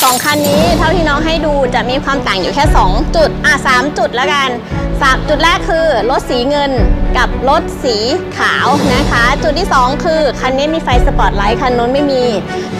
สองคันนี้เท่าที่น้องให้ดูจะมีความต่างอยู่แค่ 2 จุด อะสามจุดแล้วกันสามจุดแรกคือรถสีเงิน กับรถสีขาวนะคะ จุดที่ 2 คือคันนี้มีไฟสปอตไลท์คันนู้นไม่มี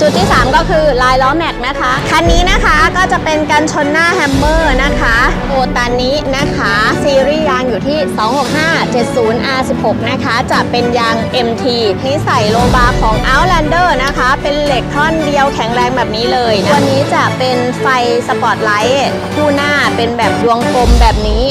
จุดที่ 3 ก็คือลายล้อแม็กนะคะ คันนี้นะคะก็จะเป็นกันชนหน้าแฮมเมอร์นะคะโอตานินะคะ ซีรีส์ยางอยู่ที่ 265 70 R16 นะคะ จะเป็นยาง MT นี่ใส่โลบาของ Outlander นะคะ เป็นเหล็กท่อนเดียวแข็งแรงแบบนี้เลยนะตัวนี้จะเป็นไฟสปอตไลท์คู่หน้าเป็นแบบดวงกลมแบบนี้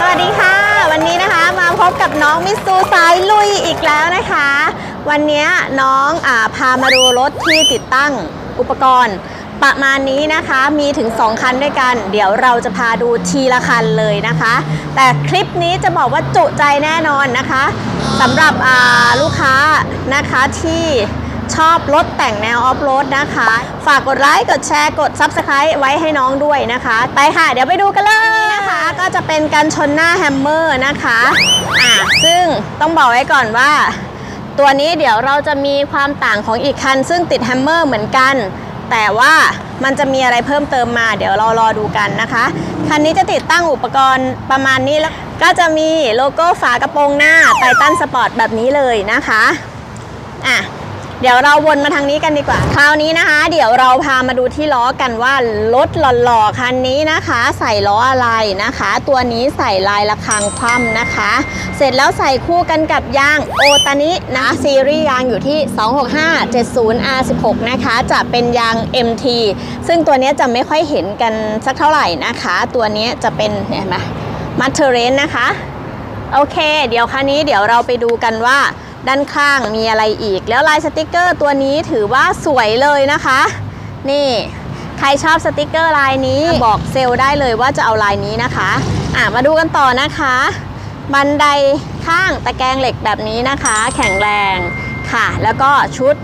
สวัสดีค่ะ วันนี้นะคะมาพบกับ น้องมิสซูสายลุยอีกแล้วนะคะ วันนี้น้องอาพามาดูรถที่ติดตั้งอุปกรณ์ประมาณนี้นะคะมีถึง 2 คันด้วยกัน เดี๋ยวเราจะพาดูทีละคันเลยนะคะ แต่คลิปนี้จะบอกว่าจุใจแน่นอนนะคะสำหรับอ่าลูกค้านะคะที่ชอบรถแต่งแนวออฟโรดนะคะ ฝากกดไลค์กดแชร์กด Subscribe ไว้ให้น้องด้วยนะคะ ไปค่ะ เดี๋ยวไปดูกันเลย ก็จะเป็นการชนหน้าแฮมเมอร์นะคะอะซึ่งต้องบอกไว้ก่อนว่า ตัวนี้เดี๋ยวเราจะมีความต่างของอีกคัน ซึ่งติดแฮมเมอร์เหมือนกัน แต่ว่ามันจะมีอะไรเพิ่มเติมมา เดี๋ยวเรารอดูกันนะคะ คันนี้จะติดตั้งอุปกรณ์ประมาณนี้แล้วก็จะมีโลโก้ฝากระโปรงหน้าไททันสปอร์ตแบบนี้เลยนะคะอะ เดี๋ยวเราวนมาทางนี้กันดีกว่า คราวนี้นะคะ เดี๋ยวเราพามาดูที่ล้อกันว่ารถหล่อๆคันนี้นะคะ ใส่ล้ออะไรนะคะ ตัวนี้ใส่ลายระฆังคว่ำนะคะ เสร็จแล้วใส่คู่กันกับยางโอตานินะซีรีส์ยางอยู่ที่ 265 70 R16 นะคะ จะเป็นยาง MT ซึ่งตัวนี้จะไม่ค่อยเห็นกันสักเท่าไหร่นะคะ ตัวนี้จะเป็นเนี่ยเห็นไหมมัทเทเรนนะคะ โอเค เดี๋ยวคราวนี้เดี๋ยวเราไปดูกันว่า ด้านข้างมีอะไรอีก แล้วลายสติกเกอร์ตัวนี้ถือว่าสวยเลยนะคะ นี่ใครชอบสติกเกอร์ลายนี้บอกเซลล์ได้เลยว่าจะเอาลายนี้นะคะอะมาดูกันต่อนะคะ บันไดข้างตะแกรงเหล็กแบบนี้นะคะ แข็งแรงค่ะ แล้วก็ชุด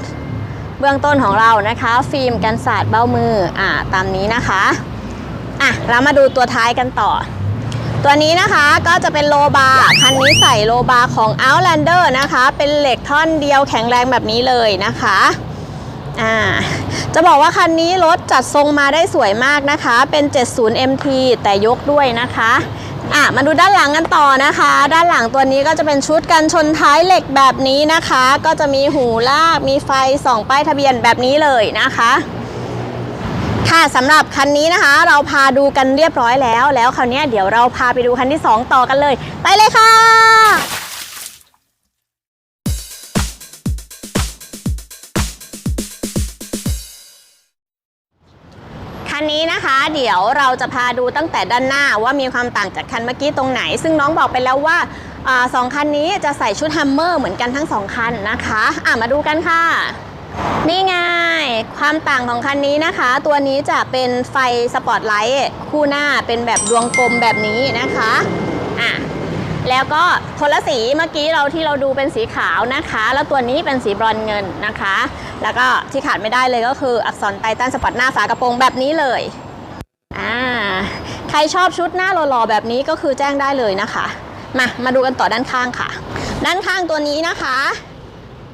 เบื้องต้นของเรานะคะ ฟิล์มกันสาดเบ้ามืออะตามนี้นะคะอะเรามาดูตัวท้ายกันต่อ ตัวนี้นะคะก็จะเป็นโลบาร์คันนี้ใส่โลบาร์ของ Outlander นะคะ เป็นเหล็กท่อนเดียวแข็งแรงแบบนี้เลยนะคะอ่าจะบอกว่าคันนี้รถจัดทรงมาได้สวยมากนะคะ เป็น 70 MT แต่ยกด้วยนะคะอะมาดูด้านหลังกันต่อนะคะ ด้านหลังตัวนี้ก็จะเป็นชุดกันชนท้ายเหล็กแบบนี้นะคะ ก็จะมีหูลากมีไฟส่องป้ายทะเบียนแบบนี้เลยนะคะ ค่ะสำหรับคันนี้นะคะ เราพาดูกันเรียบร้อยแล้ว แล้วคราวนี้เดี๋ยวเราพาไปดูคันที่ 2 ต่อกันเลย ไปเลยค่ะคันนี้นะคะเดี๋ยวเราจะพาดูตั้งแต่ด้านหน้าว่ามีความต่างจากคันเมื่อกี้ตรงไหน ซึ่งน้องบอกไปแล้วว่าอสองคันนี้จะใส่ชุดแฮมเมอร์เหมือนกันทั้งสองคันนะคะ อะมาดูกันค่ะ นี่ไงความต่างของคันนี้นะคะ ตัวนี้จะเป็นไฟสปอตไลท์คู่หน้าเป็นแบบดวงกลมแบบนี้นะคะอะแล้วก็โทนละสีเมื่อกี้เราที่เราดูเป็นสีขาวนะคะ แล้วตัวนี้เป็นสีบรอนเงินนะคะ แล้วก็ที่ขาดไม่ได้เลยก็คืออักษรไททันสปอตหน้าฝากระโปรงแบบนี้เลยอ่าใครชอบชุดหน้าหล่อๆแบบนี้ก็คือแจ้งได้เลยนะคะ มามาดูกันต่อด้านข้างค่ะ ด้านข้างตัวนี้นะคะ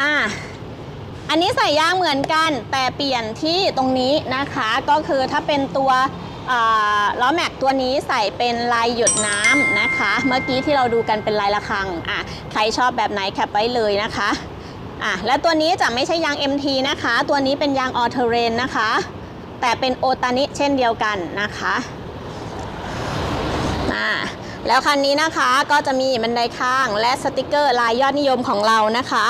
อ่า อันนี้ใส่ยางเหมือนกัน แต่เปลี่ยนที่ตรงนี้นะคะ ก็คือถ้าเป็นตัวล้อแม็กตัวนี้ใส่เป็นลายหยดน้ำนะคะ เมื่อกี้ที่เราดูกันเป็นลายระฆังอะใครชอบแบบไหนแคปไว้เลยนะคะอะและตัวนี้จะไม่ใช่ยาง MT นะคะ ตัวนี้เป็นยางออเทเรนนะคะ แต่เป็นโอตานิเช่นเดียวกันนะคะอ่าแล้วคันนี้นะคะก็จะมีบันไดข้างและสติกเกอร์ลายยอดนิยมของเรานะคะ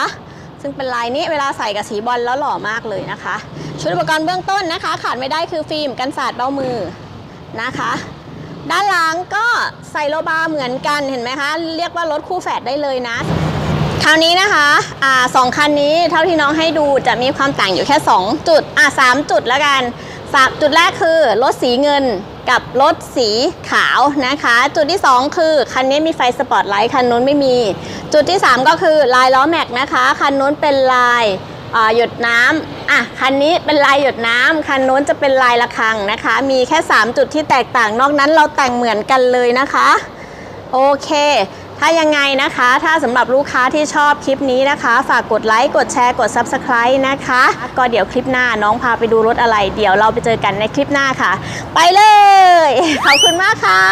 ซึ่งเป็นลายนี้เวลาใส่กับสีบอลแล้วหล่อมากเลยนะคะ ชุดอุปกรณ์เบื้องต้นนะคะ ขาดไม่ได้คือฟิล์มกันสาดเบ้ามือนะคะ ด้านหลังก็ใส่โลบาร์เหมือนกันเห็นไหมคะเรียกว่ารถคู่แฝดได้เลยนะคราวนี้นะคะอ่าสองคันนี้เท่าที่น้องให้ดูจะมีความต่างอยู่แค่ 2 จุดอ่าสามจุดแล้วกันสามจุดแรกคือรถสีเงิน กับรถสีขาวนะคะ จุดที่ 2 คือ คันนี้มีไฟสปอตไลท์คันนู้นไม่มี จุดที่ 3 ก็คือลายล้อแม็กนะคะ คันนู้นเป็นลายหยดน้ำอะคันนี้เป็นลายหยดน้ำคันนู้นจะเป็นลายระฆังนะคะ มีแค่ 3 จุดที่แตกต่างนอกนั้นเราแต่งเหมือนกันเลยนะคะ โอเค ถ้ายังไงนะคะ ถ้าสำหรับลูกค้าที่ชอบคลิปนี้นะคะ ฝากกดไลค์ กดแชร์ กด Subscribe นะคะ ก็เดี๋ยวคลิปหน้าน้องพาไปดูรถอะไร เดี๋ยวเราไปเจอกันในคลิปหน้าค่ะ ไปเลย ขอบคุณมากค่ะ